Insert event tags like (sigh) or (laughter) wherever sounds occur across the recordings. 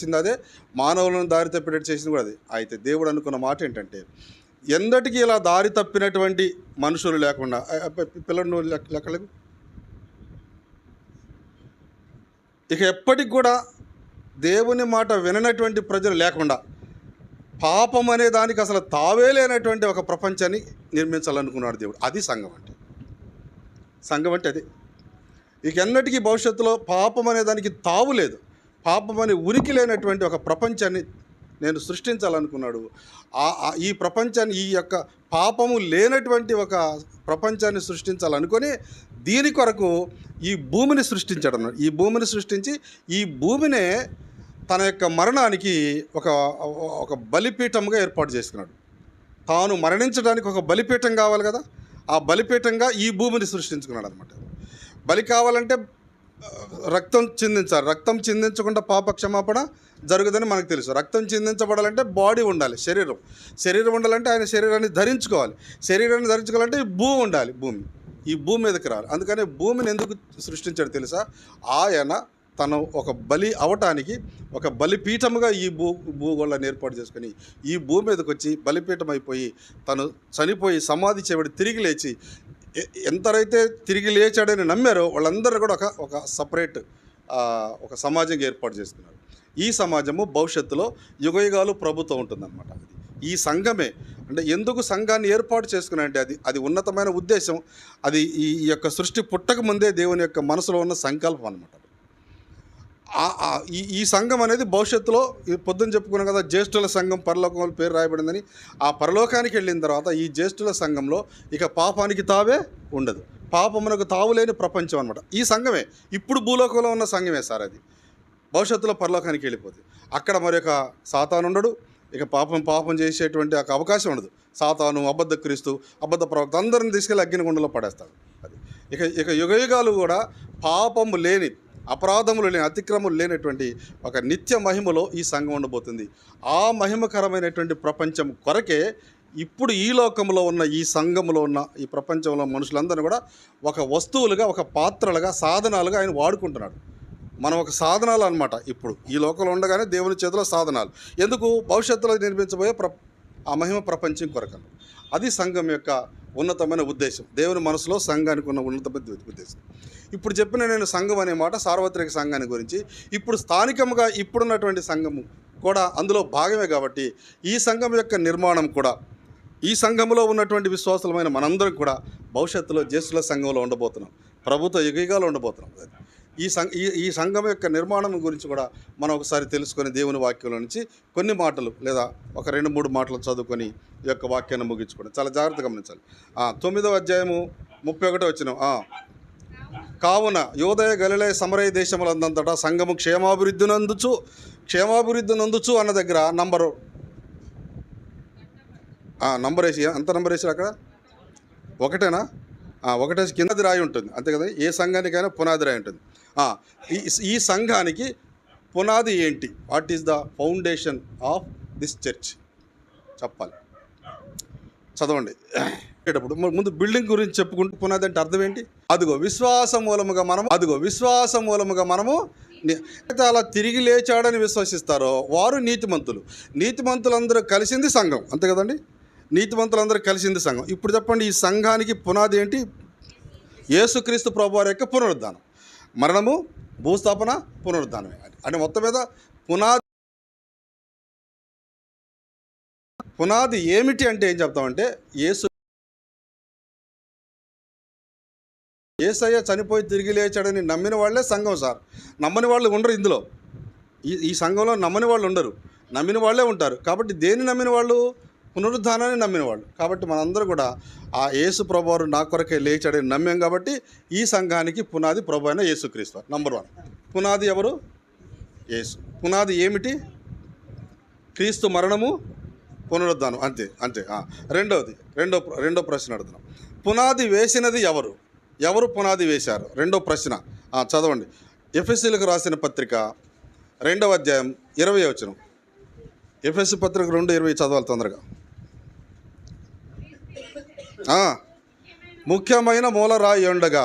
చేసింది అదే మానవులను దారి తప్పినట్టు చేసింది కూడా అది. అయితే దేవుడు అనుకున్న మాట ఏంటంటే ఎందటికీ ఇలా దారి తప్పినటువంటి మనుషులు లేకుండా పిల్లలు నువ్వు లెక్క- ఇక ఎప్పటికి కూడా దేవుని మాట విననటువంటి ప్రజలు లేకుండా పాపం అనే దానికి అసలు తావే లేనటువంటి ఒక ప్రపంచాన్ని నిర్మించాలనుకున్నాడు దేవుడు. అది సంఘం అంటే. సంఘం అంటే అది. ఇక ఎన్నటికీ భవిష్యత్తులో పాపం అనే దానికి తావు లేదు. పాపం అని ఉనికి లేనటువంటి ఒక ప్రపంచాన్ని నేను సృష్టించాలనుకున్నాడు. ఈ ప్రపంచాన్ని ఈ యొక్క పాపము లేనటువంటి ఒక ప్రపంచాన్ని సృష్టించాలనుకొని దీని కొరకు ఈ భూమిని సృష్టించాడు. అన్నాడు ఈ భూమిని సృష్టించి ఈ భూమినే తన యొక్క మరణానికి ఒక ఒక బలిపీఠముగా ఏర్పాటు చేసుకున్నాడు. తాను మరణించడానికి ఒక బలిపీఠం కావాలి కదా? ఆ బలిపీఠంగా ఈ భూమిని సృష్టించుకున్నాడు అనమాట బలి కావాలంటే రక్తం చిందించాలి. రక్తం చిందించకుండా పాప క్షమాపణ జరుగుదని మనకు తెలుసు. రక్తం చిందించబడాలంటే బాడీ ఉండాలి శరీరం. శరీరం ఉండాలంటే ఆయన శరీరాన్ని ధరించుకోవాలి. శరీరాన్ని ధరించుకోవాలంటే ఈ భూమి ఉండాలి భూమి. ఈ భూమి మీదకి రావాలి. అందుకని భూమిని ఎందుకు సృష్టించాడు తెలుసా? ఆయన తను ఒక బలి అవటానికి ఒక బలిపీఠముగా ఈ భూ భూగోళాన్ని ఏర్పాటు చేసుకుని ఈ భూమి మీదకి వచ్చి బలిపీఠం అయిపోయి తను చనిపోయి సమాధి చేయబడి తిరిగి లేచి ఎంతరైతే తిరిగి లేచాడని నమ్మారో వాళ్ళందరూ కూడా ఒక ఒక సపరేట్ ఒక సమాజంగా ఏర్పాటు చేసుకున్నారు. ఈ సమాజము భవిష్యత్తులో యుగయుగాలు ప్రభుత్వం ఉంటుందన్నమాట అది. ఈ సంఘమే అంటే ఎందుకు సంఘాన్ని ఏర్పాటు చేసుకున్నారంటే అది అది ఉన్నతమైన ఉద్దేశం. అది ఈ యొక్క సృష్టి పుట్టక ముందే దేవుని యొక్క మనసులో ఉన్న సంకల్పం అనమాట ఈ ఈ సంఘం అనేది భవిష్యత్తులో పొద్దున్న చెప్పుకున్నాం కదా జ్యేష్ఠుల సంఘం పరలోకంలో పేరు రాయబడిందని. ఆ పరలోకానికి వెళ్ళిన తర్వాత ఈ జ్యేష్ఠుల సంఘంలో ఇక పాపానికి తావే ఉండదు. పాపమునకు తావులేని ప్రపంచం అనమాట ఈ సంఘమే ఇప్పుడు భూలోకంలో ఉన్న సంఘమే సార్ అది. భవిష్యత్తులో పరలోకానికి వెళ్ళిపోతుంది అక్కడ మరి సాతాను ఉండడు. ఇక పాపం పాపం చేసేటువంటి ఒక అవకాశం ఉండదు. సాతాను అబద్ధ క్రీస్తు అబద్ధ ప్రవక్త అందరిని తీసుకెళ్ళి అగ్నిగుండంలో పడేస్తాడు అది. ఇక ఇక యుగయుగాలు కూడా పాపము లేని అపరాధములు లేని అతిక్రమం లేనటువంటి ఒక నిత్య మహిమలో ఈ సంఘం ఉండబోతుంది. ఆ మహిమకరమైనటువంటి ప్రపంచం కొరకే ఇప్పుడు ఈ లోకంలో ఉన్న ఈ సంఘములో ఉన్న ఈ ప్రపంచంలో మనుషులందరూ కూడా ఒక వస్తువులుగా ఒక పాత్రలుగా సాధనాలుగా ఆయన వాడుకుంటున్నాడు. మనం ఒక సాధనాలు అనమాట ఇప్పుడు. ఈ లోకంలో ఉండగానే దేవుని చేతిలో సాధనాలు. ఎందుకు? భవిష్యత్తులో నిర్మించబోయే ప్ర ఆ మహిమ ప్రపంచం కొరకు అది సంఘం యొక్క ఉన్నతమైన ఉద్దేశం. దేవుని మనసులో సంఘానికి ఉన్న ఉన్నతమైన ఉద్దేశం. ఇప్పుడు చెప్పిన నేను సంఘం అనే మాట సార్వత్రిక సంఘాన్ని గురించి. ఇప్పుడు స్థానికంగా ఇప్పుడున్నటువంటి సంఘము కూడా అందులో భాగమే కాబట్టి ఈ సంఘం యొక్క నిర్మాణం కూడా ఈ సంఘంలో ఉన్నటువంటి విశ్వాసులమైన మనందరం కూడా భవిష్యత్తులో జ్యేష్ఠుల సంఘంలో ఉండబోతున్నాం. ప్రభుత్వ యుగయుగాలు ఉండబోతున్నాం. ఈ సంఘ ఈ ఈ సంఘం యొక్క నిర్మాణం గురించి కూడా మనం ఒకసారి తెలుసుకొని దేవుని వాక్యంలో నుంచి కొన్ని మాటలు లేదా ఒక రెండు మూడు మాటలు చదువుకొని ఈ యొక్క వాక్యాన్ని ముగించుకోండి. చాలా జాగ్రత్తగా గమనించాలి. తొమ్మిదవ అధ్యాయము ముప్పై ఒకటో వచ్చిన కావున యోదయ గలిలయ సమరయ దేశములందంతటా సంఘము క్షేమాభివృద్ధి నందుచు క్షేమాభివృద్ధి నందుచు అన్న దగ్గర నంబరు. నంబర్ వేసి ఎంత నంబర్ వేసారు అక్కడ? ఒకటేనా? ఒకటేసి కిందది రాయి ఉంటుంది. అంతే కదా? ఏ సంఘానికైనా పునాది రాయి ఉంటుంది. ఈ ఈ సంఘానికి పునాది ఏంటి? What is the foundation of this church? చెప్పాలి. చదవండి. ఇప్పుడు (clears throat) ముందు బిల్డింగ్ గురించి చెప్పుకుంటూ పునాది అంటే అర్థం ఏంటి? అదిగో విశ్వాస మూలముగా మనము అదిగో విశ్వాస మూలముగా మనము అలా తిరిగి లేచాడని విశ్వసిస్తారో వారు నీతిమంతులు. నీతిమంతులందరూ కలిసింది సంఘం. అంతే కదండి? నీతిమంతులందరూ కలిసింది సంఘం. ఇప్పుడు చెప్పండి ఈ సంఘానికి పునాది ఏంటి? యేసుక్రీస్తు ప్రభువారి యొక్క పునరుద్ధానం. మరణము భూస్థాపన పునరుద్ధానమే. అంటే మొత్తం మీద పునాది పునాది ఏమిటి అంటే ఏం చెప్తామంటే యేసు ఏసయ్య చనిపోయి తిరిగి లేచాడని నమ్మిన వాళ్ళే సంఘం సార్. నమ్మని వాళ్ళు ఉండరు ఇందులో. ఈ ఈ సంఘంలో నమ్మని వాళ్ళు ఉండరు. నమ్మిన వాళ్ళే ఉంటారు. కాబట్టి దేన్ని నమ్మిన వాళ్ళు? పునరుద్ధానాన్ని నమ్మిన వాళ్ళు. కాబట్టి మనందరూ కూడా ఆ యేసు ప్రభువారు నా కొరకే లేచాడని నమ్మాం కాబట్టి ఈ సంఘానికి పునాది ప్రభు అయిన యేసుక్రీస్తు నంబర్ వన్. పునాది ఎవరు? యేసు. పునాది ఏమిటి? క్రీస్తు మరణము పునరుద్ధానం. అంతే అంతే. రెండవది రెండో రెండో ప్రశ్న అడుగుతున్నాం పునాది వేసినది ఎవరు? ఎవరు పునాది వేశారు? రెండో ప్రశ్న. చదవండి. ఎఫ్ఎస్సీలకు రాసిన పత్రిక రెండవ అధ్యాయం ఇరవై వచ్చిన ఎఫ్ఎస్సి పత్రిక రెండు ఇరవై చదవాలి తొందరగా. ముఖ్యమైన మూల రాయి ఉండగా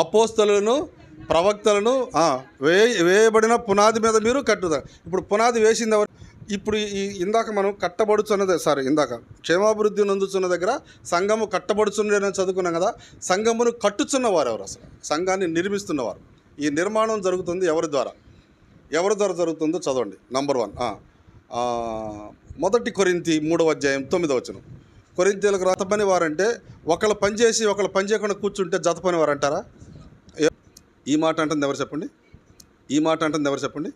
అపోస్తలను ప్రవక్తలను వే వేయబడిన పునాది మీద మీరు కట్టుదారు ఇప్పుడు పునాది వేసింది ఎవరు? ఇప్పుడు ఈ ఇందాక మనం కట్టబడుచున్నదే సారీ ఇందాక క్షేమాభివృద్ధి నందుతున్న దగ్గర సంఘము కట్టబడుచున్నదని చదువుకున్నాం కదా సంఘమును కట్టుచున్నవారు ఎవరు అసలు? సంఘాన్ని నిర్మిస్తున్నవారు ఈ నిర్మాణం జరుగుతుంది ఎవరి ద్వారా? ఎవరి ద్వారా జరుగుతుందో చదవండి. నంబర్ వన్ మొదటి కొరింతి మూడవ అధ్యాయం తొమ్మిదవ వచ్చిన కొరింతీలకు రత పని వారంటే ఒకళ్ళు పనిచేసి ఒకళ్ళు పని చేయకుండా కూర్చుంటే జత పని వారు అంటారా? ఈ మాట అంటుంది ఎవరు చెప్పండి? ఈ మాట అంటుంది ఎవరు చెప్పండి?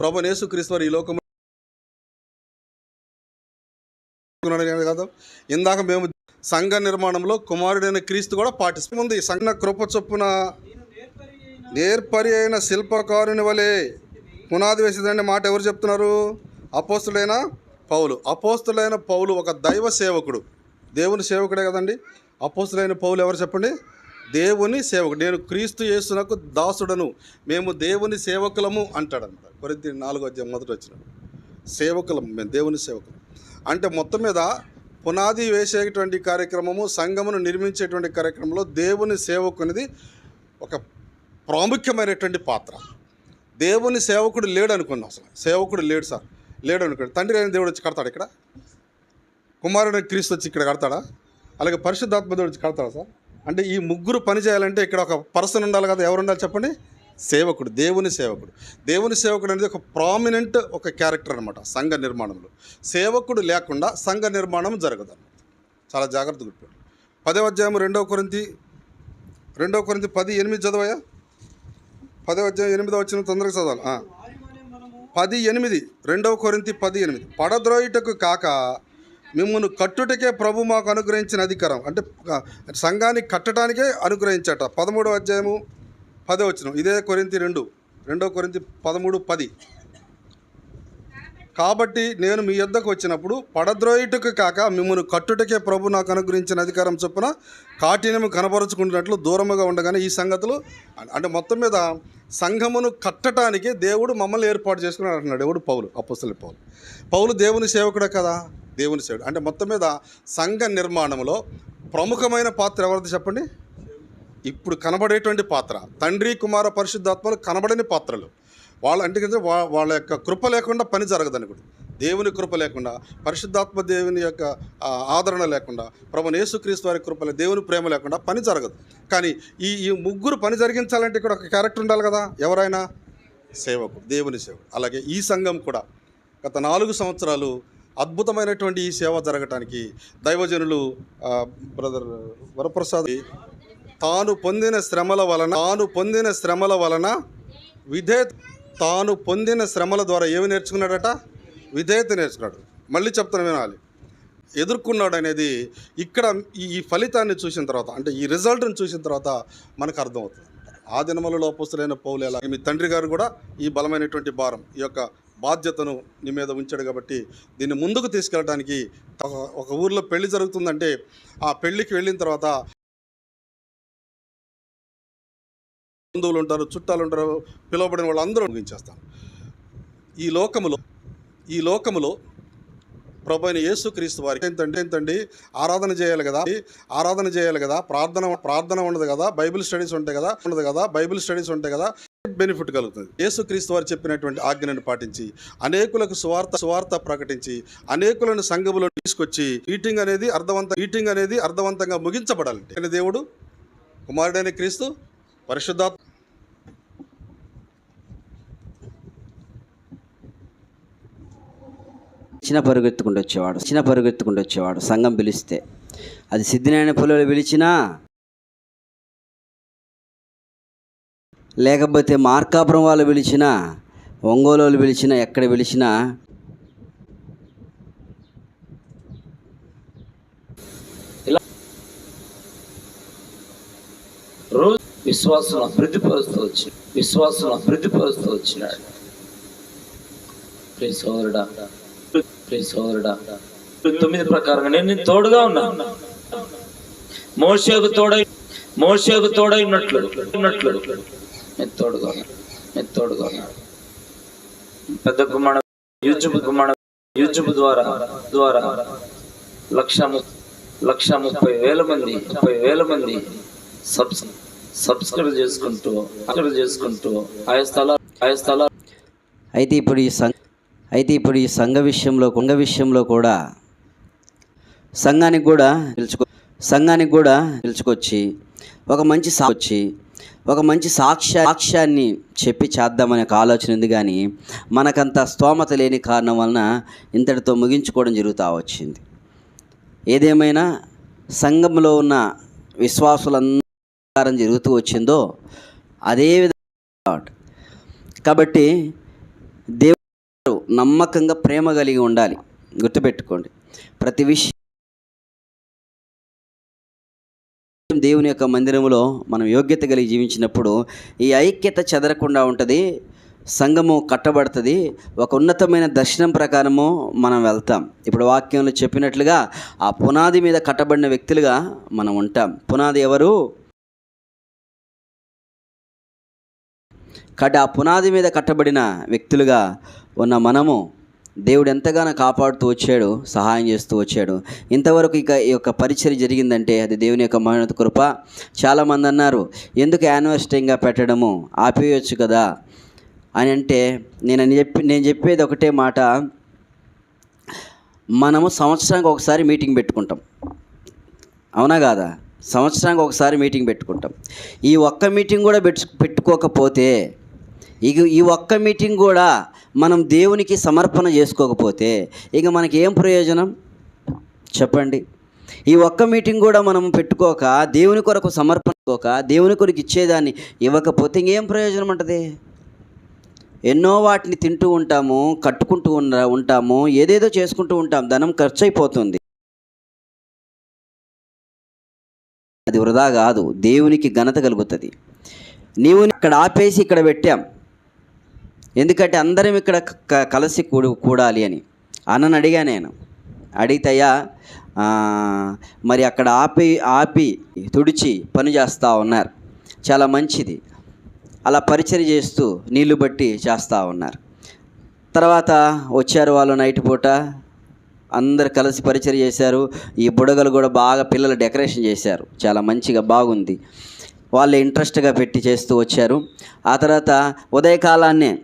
ప్రభు యేసుక్రీస్తు వారు ఈ లోకం కదా. ఇందాక మేము సంఘ నిర్మాణంలో కుమారుడైన క్రీస్తు కూడా పాటిస్తుంది సంఘ కృప చొప్పున నేర్పరి అయిన శిల్పకారుని వలె పునాది వేసేదండి మాట ఎవరు చెప్తున్నారు? అపోస్తుడైన పౌలు. అపోస్తులైన పౌలు ఒక దైవ సేవకుడు. దేవుని సేవకుడే కదండి. అపోస్తులైన పౌలు ఎవరు చెప్పండి? దేవుని సేవకుడు. నేను క్రీస్తు యేసునకు దాసుడను. మేము దేవుని సేవకులము అంటాడంట. కొరింత నాలుగో అధ్యాయం మొదట వచ్చిన సేవకులం. మేము దేవుని సేవకులం. అంటే మొత్తం మీద పునాది వేసేటువంటి కార్యక్రమము సంఘమును నిర్మించేటువంటి కార్యక్రమంలో దేవుని సేవకునిది ఒక ప్రాముఖ్యమైనటువంటి పాత్ర. దేవుని సేవకుడు లేడు అనుకున్నాం అసలు. సేవకుడు లేడు సార్. లేడు అనుకోండి తండ్రి అయిన దేవుడు వచ్చి కడతాడు ఇక్కడ? కుమారుడు క్రీస్తు వచ్చి ఇక్కడ కడతాడా? అలాగే పరిశుద్ధాత్మ దేవుడు వచ్చి కడతాడా సార్? అంటే ఈ ముగ్గురు పని చేయాలంటే ఇక్కడ ఒక పర్సన్ ఉండాలి కదా ఎవరు ఉండాలి చెప్పండి? సేవకుడు దేవుని సేవకుడు. దేవుని సేవకుడు అనేది ఒక ప్రామినెంట్ ఒక క్యారెక్టర్ అనమాట సంఘ నిర్మాణంలో. సేవకుడు లేకుండా సంఘ నిర్మాణం జరగదు చాలా జాగ్రత్త గుర్తుపెట్టు పదవ అధ్యాయం రెండవ కొరింతి రెండవ కొరింతి పది ఎనిమిది చదవయా పదవ అధ్యాయం ఎనిమిదో వచ్చిన తొందరగా చదవాలి. పది ఎనిమిది రెండవ కొరింతి పది ఎనిమిది. పడద్రోయుటకు కాక మిమ్మల్ని కట్టుటకే ప్రభు మాకు అనుగ్రహించిన అధికారం. అంటే సంఘాన్ని కట్టడానికే అనుగ్రహించట. పదమూడవ అధ్యాయము పదే ఇదే కొరింతి రెండు. రెండో కొరింతి పదమూడు పది. కాబట్టి నేను మీ యొద్దకు వచ్చినప్పుడు పడద్రోయుటకు కాక మిమ్మల్ని కట్టుటకే ప్రభు నాకు అనుగ్రహించిన అధికారం చొప్పున కాఠిన్యము కనబరుచుకుంటున్నట్లు దూరముగా ఉండగానే ఈ సంగతులు అంటే మొత్తం మీద సంఘమును కట్టడానికి దేవుడు మమ్మల్ని ఏర్పాటు చేసుకున్నాడు అంటున్నాడు ఎవడు? పౌలు అప్పసలి పౌలు. పౌలు దేవుని సేవకుడే కదా? దేవుని సేవకుడు. అంటే మొత్తం మీద సంఘ నిర్మాణంలో ప్రముఖమైన పాత్ర ఎవరిది చెప్పండి? ఇప్పుడు కనబడేటువంటి పాత్ర. తండ్రి కుమార పరిశుద్ధాత్మలు కనబడని పాత్రలు. వాళ్ళ అంటే కదా వా- వాళ్ళ యొక్క కృప లేకుండా పని జరగదని కూడా దేవుని కృప లేకుండా పరిశుద్ధాత్మ దేవుని యొక్క ఆదరణ లేకుండా ప్రభు యేసుక్రీస్తు వారి కృపలే దేవుని ప్రేమ లేకుండా పని జరగదు. కానీ ఈ ఈ ముగ్గురు పని జరిగించాలంటే ఇక్కడ ఒక క్యారెక్టర్ ఉండాలి కదా? ఎవరైనా? సేవకుడు దేవుని సేవకుడు. అలాగే ఈ సంఘం కూడా గత నాలుగు సంవత్సరాలు అద్భుతమైనటువంటి ఈ సేవ జరగటానికి దైవజనులు బ్రదర్ వరప్రసాద్ తాను పొందిన శ్రమల వలన తాను పొందిన శ్రమల వలన విధేయత తాను పొందిన శ్రమల ద్వారా ఏమి నేర్చుకున్నాడట? విధేయత నేర్చుకున్నాడు. మళ్ళీ చెప్తాను వినాలి. ఎదుర్కొన్నాడు అనేది ఇక్కడ ఈ ఫలితాన్ని చూసిన తర్వాత అంటే ఈ రిజల్ట్ని చూసిన తర్వాత మనకు అర్థమవుతుంది. ఆ దినములలో లోపస్తులైన పౌలు ఎలా మీ తండ్రి గారు కూడా ఈ బలమైనటువంటి భారం ఈ యొక్క బాధ్యతను నీ మీద ఉంచాడు కాబట్టి దీన్ని ముందుకు తీసుకెళ్ళడానికి ఒక- ఒక ఊర్లో పెళ్ళి జరుగుతుందంటే ఆ పెళ్ళికి వెళ్ళిన తర్వాత బంధువులు ఉంటారు చుట్టాలు ఉంటారు పిలువబడిన వాళ్ళందరూ ముగించేస్తాను ఈ లోకములో ఈ లోకములో ప్రభు అయిన యేసుక్రీస్తు వారికి ఎంతంటే ఏంటండి ఆరాధన చేయాలి కదా ఆరాధన చేయాలి కదా ప్రార్థన ప్రార్థన ఉండదు కదా బైబిల్ స్టడీస్ ఉంటాయి కదా ఉండదు కదా బైబిల్ స్టడీస్ ఉంటాయి కదా బెనిఫిట్ కలుగుతుంది. యేసుక్రీస్తు వారు చెప్పినటువంటి ఆజ్ఞను పాటించి అనేకులకు స్వార్థ స్వార్థ ప్రకటించి అనేకులను సంఘములో తీసుకొచ్చి ఈటింగ్ అనేది అర్థవంత ఈటింగ్ అనేది అర్థవంతంగా ముగించబడాలంటే. దేవుడు కుమారుడైన క్రీస్తు పరిశుద్ధాత్ చిన్న పరుగెత్తుకుంటూ వచ్చేవాడు చిన్న పరుగెత్తుకుంటూ వచ్చేవాడు సంఘం పిలిస్తే. అది సిద్ధినాయన పుల్లలు పిలిచినా లేకపోతే మార్కాపురం వాళ్ళు పిలిచినా ఒంగోలు వాళ్ళు పిలిచినా ఎక్కడ పిలిచినా రోజు విశ్వాసం అభివృద్ధిపరుస్తూ వచ్చి విశ్వాసం అభివృద్ధిపరుస్తూ వచ్చినాడు. ప్రియ సోదరుడా ప్రియ సోదరుడా తొమ్మిది ప్రకారంగా నేను నేను తోడుగా ఉన్నా మోషకు తోడై మోషకు తోడై ఉన్నట్లు ఉన్నట్లు నేను తోడుగా ఉన్నా నేను తోడుగా ఉన్నాడు పెద్ద కుమార యూట్యూబ్ కుమార యూట్యూబ్ ద్వారా ద్వారా లక్ష ము- లక్ష ముప్పై వేల మంది ముప్పై వేల మంది సబ్స్క్రైబ్ సబ్స్క్రైబ్ చేసుకుంటూ సబ్స్క్రైబ్ చేసుకుంటూ ఆయా స్థలాలు ఆయా స్థలాలు. అయితే ఇప్పుడు ఈ సంఘ అయితే ఇప్పుడు ఈ సంఘ విషయంలో కొంగ విషయంలో కూడా సంఘానికి కూడా పిలుచుకో సంఘానికి కూడా పిలుచుకొచ్చి ఒక మంచి సాక్షి ఒక మంచి సాక్ష్య సాక్ష్యాన్ని చెప్పి చేద్దామనే ఒక ఆలోచన ఉంది కానీ మనకంత స్తోమత లేని కారణం వలన ఇంతటితో ముగించుకోవడం జరుగుతూ వచ్చింది. ఏదేమైనా సంఘంలో ఉన్న విశ్వాసులందరూ జరుగుతూ వచ్చిందో అదే విధంగా కాబట్టి దేవుడు నమ్మకంగా ప్రేమ కలిగి ఉండాలి. గుర్తుపెట్టుకోండి. ప్రతి విషయం దేవుని యొక్క మందిరంలో మనం యోగ్యత కలిగి జీవించినప్పుడు ఈ ఐక్యత చెదరకుండా ఉంటుంది సంఘము కట్టబడుతుంది ఒక ఉన్నతమైన దర్శనం ప్రకారము మనం వెళ్తాం. ఇప్పుడు వాక్యంలో చెప్పినట్లుగా ఆ పునాది మీద కట్టబడిన వ్యక్తులుగా మనం ఉంటాం. పునాది ఎవరు? కాబట్టి ఆ పునాది మీద కట్టబడిన వ్యక్తులుగా ఉన్న మనము దేవుడు ఎంతగానో కాపాడుతూ వచ్చాడు సహాయం చేస్తూ వచ్చాడు. ఇంతవరకు ఇక ఈ యొక్క పరిచయం జరిగిందంటే అది దేవుని యొక్క మహోన్నత కృప. చాలామంది అన్నారు ఎందుకు యానివర్సిటీగా పెట్టడము ఆపేయచ్చు కదా? అని అంటే నేను అని చెప్పి నేను చెప్పేది ఒకటే మాట. మనము సంవత్సరానికి ఒకసారి మీటింగ్ పెట్టుకుంటాం. అవునా కాదా? సంవత్సరానికి ఒకసారి మీటింగ్ పెట్టుకుంటాం. ఈ ఒక్క మీటింగ్ కూడా పెట్టు పెట్టుకోకపోతే ఇక ఈ ఒక్క మీటింగ్ కూడా మనం దేవునికి సమర్పణ చేసుకోకపోతే ఇక మనకి ఏం ప్రయోజనం? చెప్పండి. ఈ ఒక్క మీటింగ్ కూడా మనం పెట్టుకోక దేవుని కొరకు సమర్పణకోక దేవుని కొరకు ఇచ్చేదాన్ని ఇవ్వకపోతే ఇంకేం ప్రయోజనం ఉంటుంది? ఎన్నో వాటిని తింటూ ఉంటాము కట్టుకుంటూ ఉన్న ఉంటాము ఏదేదో చేసుకుంటూ ఉంటాం ధనం ఖర్చు అయిపోతుంది అది వృధా కాదు దేవునికి ఘనత కలుగుతుంది. నీవు ఇక్కడ ఆపేసి ఇక్కడ పెట్టాం. ఎందుకంటే అందరం ఇక్కడ కలిసి కూడు కూడాలి అని. అన్నని అడిగా నేను. అడిగితయ్యా మరి అక్కడ ఆపి ఆపి తుడిచి పని చేస్తూ ఉన్నారు. చాలా మంచిది. అలా పరిచయం చేస్తూ నీళ్ళు బట్టి చేస్తూ ఉన్నారు. తర్వాత వచ్చారు వాళ్ళు నైట్ పూట. అందరు కలిసి పరిచయం చేశారు. ఈ బుడగలు కూడా బాగా పిల్లలు డెకరేషన్ చేశారు. చాలా మంచిగా బాగుంది. వాళ్ళు ఇంట్రెస్ట్గా పెట్టి చేస్తూ వచ్చారు. ఆ తర్వాత ఉదయకాలాన్నే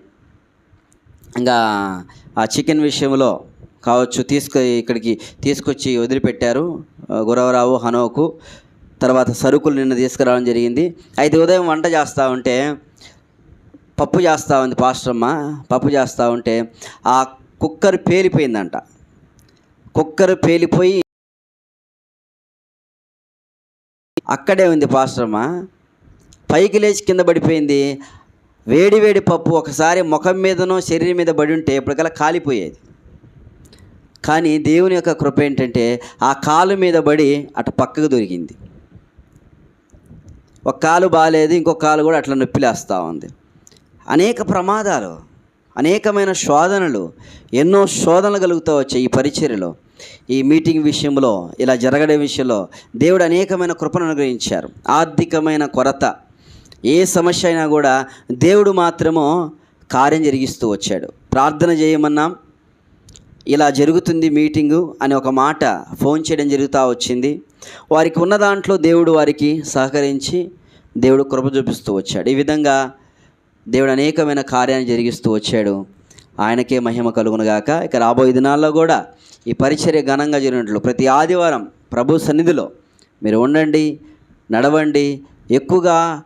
ఇంకా ఆ చికెన్ విషయంలో కావచ్చు తీసుకు ఇక్కడికి తీసుకొచ్చి వదిలిపెట్టారు గురవరావు హనోకు. తర్వాత సరుకులు నిన్న తీసుకురావడం జరిగింది. అయితే ఉదయం వంట చేస్తూ ఉంటే పప్పు చేస్తూ ఉంది పాస్టర్మ్మ పప్పు చేస్తూ ఉంటే ఆ కుక్కర్ పేలిపోయిందంట. కుక్కర్ పేలిపోయి అక్కడే ఉంది పాస్టర్మ్మ పైకి లేచి కింద పడిపోయింది. వేడి వేడి పప్పు ఒకసారి ముఖం మీదనో శరీరం మీద పడి ఉంటే ఎప్పటికల్లా కాలిపోయేది. కానీ దేవుని యొక్క కృప ఏంటంటే ఆ కాలు మీద పడి అటు పక్కకు దొరికింది. ఒక కాలు బాగాలేదు ఇంకొక కాలు కూడా అట్లా నొప్పిలేస్తూ ఉంది. అనేక ప్రమాదాలు అనేకమైన శోధనలు ఎన్నో శోధనలు కలుగుతూ వచ్చాయి ఈ పరిచర్యలో. ఈ మీటింగ్ విషయంలో ఇలా జరగడం విషయంలో దేవుడు అనేకమైన కృపను అనుగ్రహించారు. ఆర్థికమైన కొరత ఏ సమస్య అయినా కూడా దేవుడు మాత్రము కార్యం జరిగిస్తూ వచ్చాడు. ప్రార్థన చేయమన్నాం. ఇలా జరుగుతుంది మీటింగు అని ఒక మాట ఫోన్ చేయడం జరుగుతూ వచ్చింది. వారికి ఉన్న దాంట్లో దేవుడు వారికి సహకరించి దేవుడు కృప చూపిస్తూ వచ్చాడు. ఈ విధంగా దేవుడు అనేకమైన కార్యాన్ని జరిగిస్తూ వచ్చాడు. ఆయనకే మహిమ కలుగునుగాక ఇక రాబోయే దినాల్లో కూడా ఈ పరిచర్య ఘనంగా జరిగినట్లు ప్రతి ఆదివారం ప్రభు సన్నిధిలో మీరు ఉండండి నడవండి. ఎక్కువగా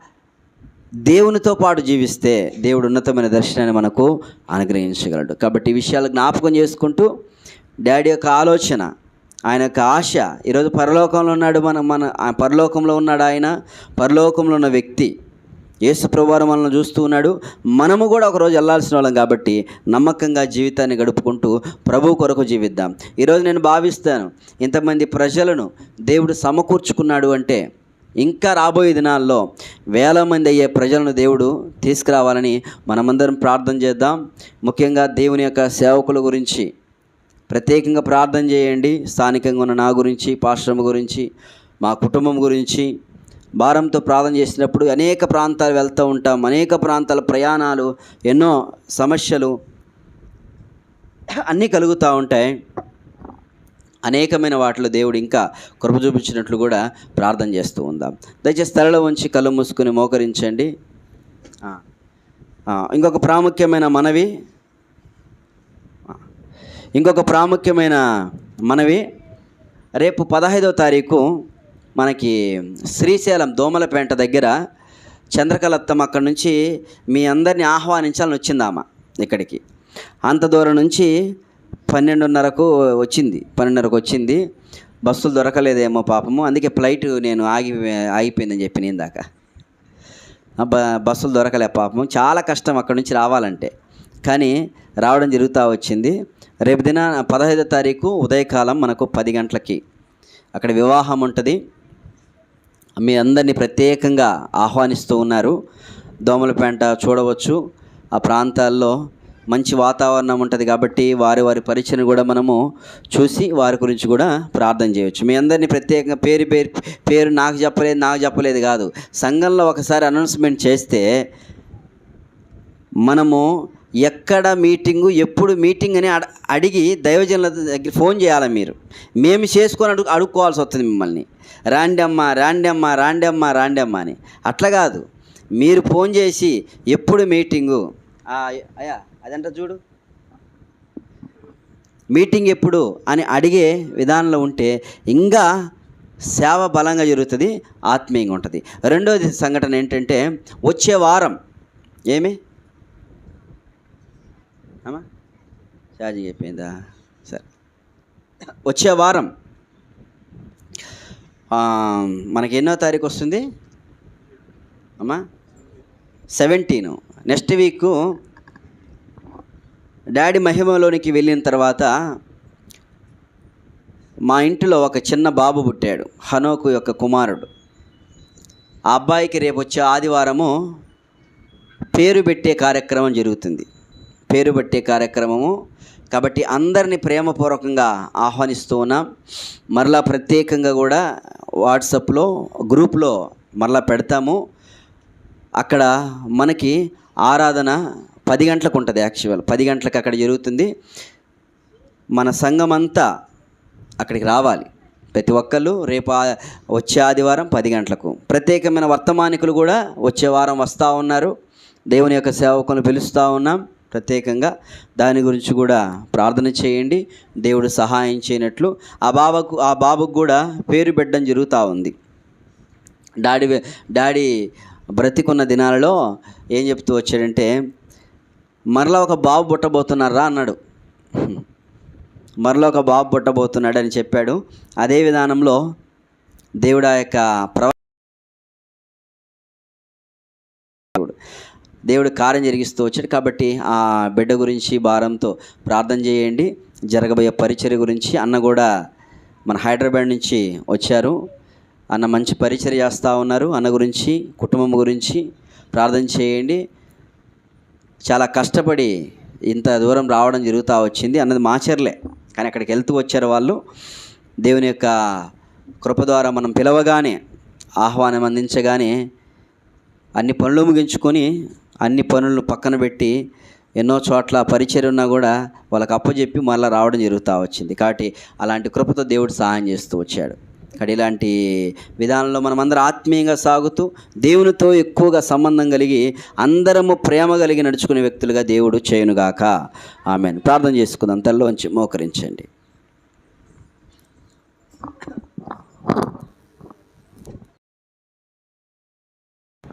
దేవునితో పాటు జీవిస్తే దేవుడు ఉన్నతమైన దర్శనాన్ని మనకు అనుగ్రహించగలడు. కాబట్టి ఈ విషయాలు జ్ఞాపకం చేసుకుంటూ డాడీ యొక్క ఆలోచన ఆయన యొక్క ఆశ ఈరోజు పరలోకంలో ఉన్నాడు మన మన ఆ పరలోకంలో ఉన్నాడు ఆయన పరలోకంలో ఉన్న వ్యక్తి. యేసు ప్రభువారు మనల్ని చూస్తూ ఉన్నాడు. మనము కూడా ఒకరోజు వెళ్ళాల్సిన వాళ్ళం కాబట్టి నమ్మకంగా జీవితాన్ని గడుపుకుంటూ ప్రభు కొరకు జీవిద్దాం. ఈరోజు నేను భావిస్తాను ఇంతమంది ప్రజలను దేవుడు సమకూర్చుకున్నాడు అంటే ఇంకా రాబోయే దినాల్లో వేల మంది అయ్యే ప్రజలను దేవుడు తీసుకురావాలని మనమందరం ప్రార్థన చేద్దాం. ముఖ్యంగా దేవుని యొక్క సేవకుల గురించి ప్రత్యేకంగా ప్రార్థన చేయండి. స్థానికంగా ఉన్న నా గురించి పాశ్రమ గురించి మా కుటుంబం గురించి భారంతో ప్రార్థన చేసినప్పుడు అనేక ప్రాంతాలు వెళ్తూ ఉంటాం. అనేక ప్రాంతాల ప్రయాణాలు ఎన్నో సమస్యలు అన్నీ కలుగుతూ ఉంటాయి. అనేకమైన వాటిలో దేవుడు ఇంకా కృప చూపించినట్లు కూడా ప్రార్థన చేస్తూ ఉందాం. దయచేసి తలలో ఉంచి కళ్ళు మూసుకుని మోకరించండి. ఇంకొక ప్రాముఖ్యమైన మనవి. ఇంకొక ప్రాముఖ్యమైన మనవి. రేపు పదహైదవ తారీఖు మనకి శ్రీశైలం దోమలపేంట దగ్గర చంద్రకలత్తమ్మ అక్కడి నుంచి మీ అందరిని ఆహ్వానించాలని వచ్చిందామా ఇక్కడికి. అంత దూరం నుంచి పన్నెండున్నరకు వచ్చింది పన్నెండున్నరకు వచ్చింది. బస్సులు దొరకలేదేమో పాపము. అందుకే ఫ్లైట్ నేను ఆగి ఆగిపోయిందని చెప్పిన ఇందాక. బ బస్సులు దొరకలే పాపం చాలా కష్టం అక్కడి నుంచి రావాలంటే. కానీ రావడం జరుగుతూ వచ్చింది. రేపు దిన పదహైదో తారీఖు ఉదయకాలం మనకు పది గంటలకి అక్కడ వివాహం ఉంటుంది. మీ అందరినీ ప్రత్యేకంగా ఆహ్వానిస్తూ ఉన్నారు. దోమలపేంట చూడవచ్చు. ఆ ప్రాంతాల్లో మంచి వాతావరణం ఉంటుంది కాబట్టి వారి వారి పరీక్షను కూడా మనము చూసి వారి గురించి కూడా ప్రార్థన చేయవచ్చు మీ అందరినీ ప్రత్యేకంగా పేరు పేరు పేరు నాకు చెప్పలేదు నాకు చెప్పలేదు కాదు. సంఘంలో ఒకసారి అనౌన్స్మెంట్ చేస్తే మనము ఎక్కడ మీటింగు ఎప్పుడు మీటింగ్ అని అడ అడిగి దైవజనుల దగ్గర ఫోన్ చేయాలి మీరు? మేము చేసుకొని అడుగు అడుక్కోవాల్సి వస్తుంది మిమ్మల్ని. రాండి అమ్మా రాండి అమ్మా రాండి రాండి అని. అట్లా కాదు. మీరు ఫోన్ చేసి ఎప్పుడు మీటింగు? అయ్యా. అదంట చూడు. మీటింగ్ ఎప్పుడు అని అడిగే విధానంలో ఉంటే ఇంకా సేవ బలంగా జరుగుతుంది ఆత్మీయంగా ఉంటుంది. రెండోది సంఘటన ఏంటంటే వచ్చే వారం ఏమి? అమ్మా ఛార్జింగ్ అయిపోయిందా? సరే. వచ్చే వారం మనకి ఎన్నో తారీఖు వస్తుంది? అమ్మా సెవెంటీను. నెక్స్ట్ వీక్ డాడీ మహిమలోనికి వెళ్ళిన తర్వాత మా ఇంటిలో ఒక చిన్న బాబు పుట్టాడు హనోకు యొక్క కుమారుడు. ఆ అబ్బాయికి రేపు వచ్చే ఆదివారము పేరు పెట్టే కార్యక్రమం జరుగుతుంది. పేరు పెట్టే కార్యక్రమము కాబట్టి అందరినీ ప్రేమపూర్వకంగా ఆహ్వానిస్తూ ఉన్నాం. మరలా ప్రత్యేకంగా కూడా వాట్సాప్లో గ్రూప్లో మరలా పెడతాము. అక్కడ మనకి ఆరాధన పది గంటలకు ఉంటుంది యాక్చువల్ పది గంటలకు అక్కడ జరుగుతుంది. మన సంఘం అంతా అక్కడికి రావాలి. ప్రతి ఒక్కళ్ళు రేపు వచ్చే ఆదివారం పది గంటలకు. ప్రత్యేకమైన వర్తమానికులు కూడా వచ్చే వారం వస్తూ ఉన్నారు. దేవుని యొక్క సేవకులను పిలుస్తూ ఉన్నాం. ప్రత్యేకంగా దాని గురించి కూడా ప్రార్థన చేయండి. దేవుడు సహాయం చేయనట్లు. ఆ బాబకు ఆ బాబుకు కూడా పేరు పెట్టడం జరుగుతూ ఉంది. డాడీ డాడీ బ్రతికున్న దినాలలో ఏం చెప్తూ వచ్చాడంటే మరలా ఒక బాబు పుట్టబోతున్నారా అన్నాడు. మరలా ఒక బాబు పుట్టబోతున్నాడు అని చెప్పాడు. అదే విధానంలో దేవుడు ఆ యొక్క ప్రవ దేవుడు కార్యం జరిగిస్తూ వచ్చాడు. కాబట్టి ఆ బిడ్డ గురించి భారంతో ప్రార్థన చేయండి. జరగబోయే పరిచర్య గురించి అన్న కూడా మన హైదరాబాద్ నుంచి వచ్చారు. అన్న మంచి పరిచర్య చేస్తూ ఉన్నారు. అన్న గురించి కుటుంబం గురించి ప్రార్థన చేయండి. చాలా కష్టపడి ఇంత దూరం రావడం జరుగుతూ వచ్చింది అన్నది మాచర్లే కానీ అక్కడికి వెళ్తూ వచ్చారు వాళ్ళు. దేవుని యొక్క కృప ద్వారా మనం పిలవగానే ఆహ్వానం అందించగానే అన్ని పనులు ముగించుకొని అన్ని పనులను పక్కన పెట్టి ఎన్నో చోట్ల పరిచయం ఉన్నా కూడా వాళ్ళకి అప్పచెప్పి మళ్ళీ రావడం జరుగుతూ వచ్చింది. కాబట్టి అలాంటి కృపతో దేవుడు సహాయం చేస్తూ వచ్చాడు. కాబట్టి ఇలాంటి విధానంలో మనం అందరం ఆత్మీయంగా సాగుతూ దేవునితో ఎక్కువగా సంబంధం కలిగి అందరము ప్రేమ కలిగి నడుచుకునే వ్యక్తులుగా దేవుడు చేయునుగాక. ఆమెను. ప్రార్థన చేసుకుందాం. తల్లోంచి మోకరించండి.